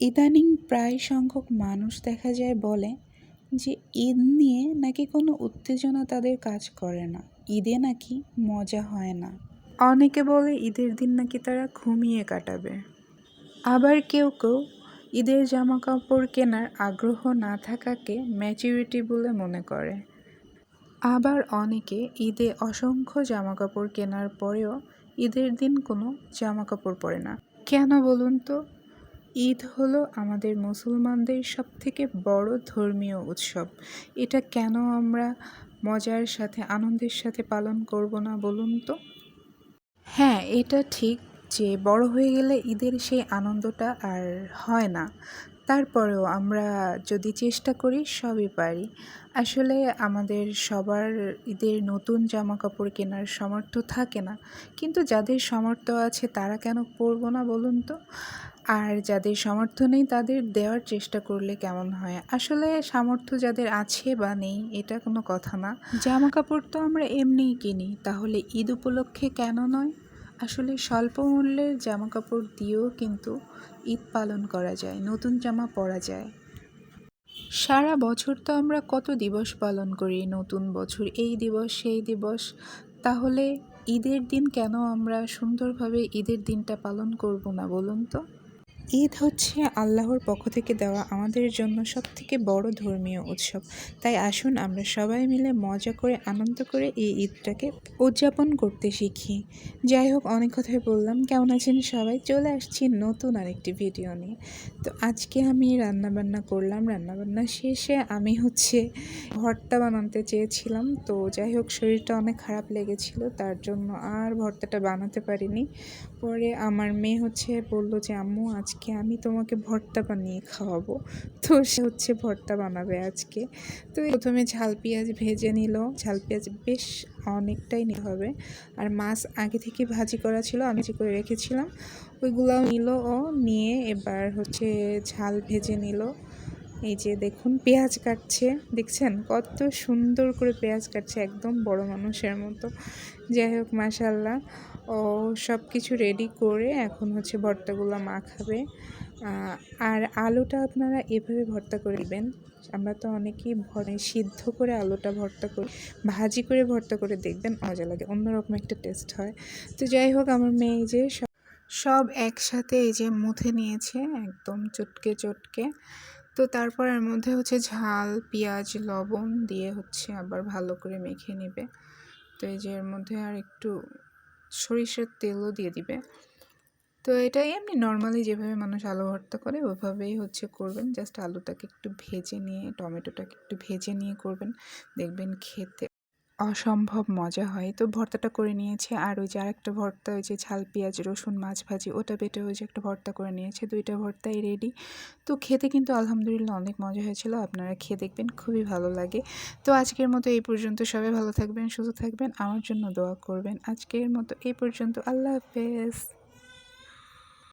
ইদানিং প্রায় সংখ্যক মানুষ দেখা যায় বলে যে ঈদ নিয়ে নাকি কোনো উত্তেজনা তাদের কাজ করে না। ঈদে নাকি মজা হয় না। অনেকে বলে ঈদের দিন নাকি তারা ঘুমিয়ে কাটাবে। আবার কেউ কেউ ঈদের জামা কাপড় কেনার আগ্রহ না থাকাকে ম্যাচিউরিটি বলে মনে করে। আবার অনেকে ঈদে অসংখ্য জামা কাপড় কেনার পরেও ঈদের দিন কোনো জামা কাপড় পরে না। কেন বলুন তো? ঈদ হলো আমাদের মুসলমানদের সবথেকে বড় ধর্মীয় উৎসব। এটা কেন আমরা মজার সাথে, আনন্দের সাথে পালন করব না বলুন তো? হ্যাঁ এটা ঠিক যে বড় হয়ে গেলে ঈদের সেই আনন্দটা আর হয় না। তারপরেও আমরা যদি চেষ্টা করি, সবই পারি। আসলে আমাদের সবার ঈদের নতুন জামা কাপড় কেনার সামর্থ্য থাকে না। কিন্তু যাদের সামর্থ্য আছে, তারা কেন পরবো না বলুন তো? আর যাদের সামর্থ্য নেই তাদের দেওয়ার চেষ্টা করলে কেমন হয়? আসলে সামর্থ্য যাদের আছে বা নেই, এটা কোনো কথা না। জামা কাপড় তো আমরা এমনিই কিনি, তাহলে ঈদ উপলক্ষে কেন নয়? আসলে স্বল্প মূল্যের জামা কাপড় দিয়েও কিন্তু ঈদ পালন করা যায়, নতুন জামা পরা যায়। সারা বছর তো আমরা কত দিবস পালন করি, নতুন বছর, এই দিবস, সেই দিবস। তাহলে ঈদের দিন কেন আমরা সুন্দরভাবে ঈদের দিনটা পালন করব না, বলুন তো? ঈদ হচ্ছে আল্লাহর পক্ষ থেকে দেওয়া আমাদের জন্য সবথেকে বড় ধর্মীয় উৎসব। তাই আসুন আমরা সবাই মিলে মজা করে, আনন্দ করে এই ঈদটাকে উদযাপন করতে শিখি। যাই হোক, অনেক কথাই বললাম। কেমন আছেন সবাই? চলে আসছি নতুন আরেকটি ভিডিও নিয়ে। তো আজকে আমি রান্নাবান্না করলাম। রান্নাবান্না শেষে আমি হচ্ছে ভর্তা বানাতে চেয়েছিলাম। তো যাই হোক, শরীরটা অনেক খারাপ লেগেছিল, তার জন্য আর ভর্তাটা বানাতে পারিনি। পরে আমার মেয়ে হচ্ছে বলল যে, আম্মু, আজকে আমি তোমাকে ভর্তা বানিয়ে খাওয়াবো। তো সে হচ্ছে ভর্তা বানাবে আজকে। তো প্রথমে ঝাল পেঁয়াজ ভেজে নিল। ঝাল পেঁয়াজ বেশ অনেকটাই নিতে হবে। আর মাছ আগে থেকে ভাজি করা ছিল, আমি যে করে রেখেছিলাম। ওইগুলো নিল ও নিয়ে এবার হচ্ছে ঝাল ভেজে নিল। এই যে দেখুন, পেঁয়াজ কাটছে। দেখছেন? কত সুন্দর করে পেঁয়াজ কাটছে একদম বড় মানুষের মতো। যাই হোক মাসাল্লাহ ও সব কিছু রেডি করে এখন হচ্ছে ভর্তাগুলো মাখাবে। আর আলুটা আপনারা এভাবে ভর্তা করে দিবেন আমরা তো অনেকেই ভরে, সিদ্ধ করে আলুটা ভর্তা করি। ভাজি করে ভর্তা করে দেখবেন মজা লাগে, অন্যরকম একটা টেস্ট হয়। তো যাই হোক, আমার মেয়ে যে সব একসাথে এই যে মুথে নিয়েছে, একদম চটকে চটকে। তো তারপর এর মধ্যে হচ্ছে ঝাল, পেঁয়াজ, লবণ দিয়ে হচ্ছে আবার ভালো করে মেখে নেবে। তো এই যে এর মধ্যে আর একটু সরিষার তেলও দিয়ে দিবে। তো এটা এমনি নর্মালি যেভাবে মানুষ আলু ভর্তা করে ওইভাবেই হচ্ছে করবেন। জাস্ট আলুটাকে একটু ভেজে নিয়ে, টমেটোটাকে একটু ভেজে নিয়ে করবেন। দেখবেন খেতে অসম্ভব মজা হয়। তো ভর্তাটা করে নিয়েছে। আর ওই যে আরেকটা ভর্তা, ওই যে ঝাল, পেঁয়াজ, রসুন, মাছ ভাজি, ওটা বেটে ওই যে একটা ভর্তা করে নিয়েছে। দুইটা ভর্তাই রেডি তো খেতে কিন্তু আলহামদুলিল্লাহ অনেক মজা হয়েছিল। আপনারা খেয়ে দেখবেন, খুবই ভালো লাগে। তো আজকের মতো এই পর্যন্ত সবাই ভালো থাকবেন, সুস্থ থাকবেন। আমার জন্য দোয়া করবেন। আজকের মতো এই পর্যন্ত। আল্লাহ হাফেজ।